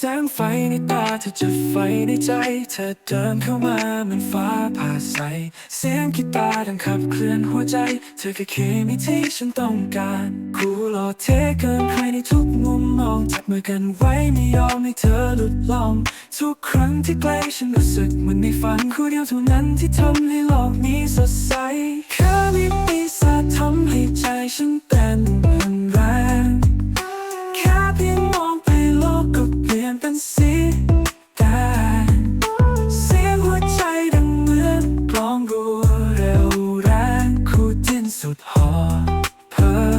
แสงไฟในตาเธอจะไฟในใจ เธอเดินเข้ามาเหมันฟ้าผ่าใส เสียงกีตาร์ดังขับเคลื่อนหัวใจ เธอคือเคมีที่ฉันต้องการคู่หล่อเทเกินใครในทุกมุมมองจับมือกันไว้ไม่ยอมให้เธอหลุดลอง ทุกครั้งที่ใกล้ฉันรู้สึกเหมือนในฝันคู่เดียวเท่านั้นที่ทำให้โลกนี้สดใส สุดหอเพ้อ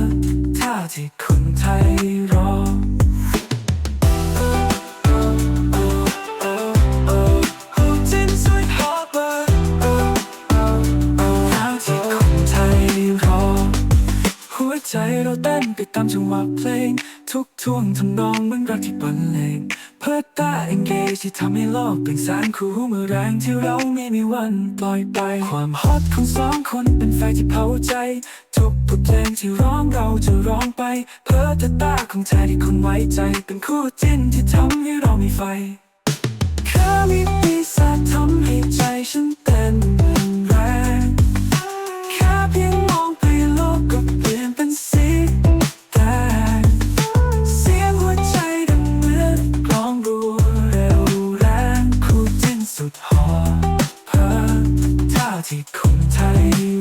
ท่าที่คนไทยรอ ใจเราเต้นไปตามจังหวะเพลง ทุกท่วงทำนองเหมือนรักที่บรรเลงเพื่อตา engage ที่ทำให้โลกเปล่งแสงคู่มือแรงที่เราไม่มีวันปล่อยไป ความฮอตของสองคนเป็นไฟที่เผาใจ ทุกบทเพลงที่ร้องเราจะร้องไป เพื่อตาของเธอที่คุณไว้ใจ เป็นคู่จิ้นที่ทำให้เรามีไฟแค่มี time.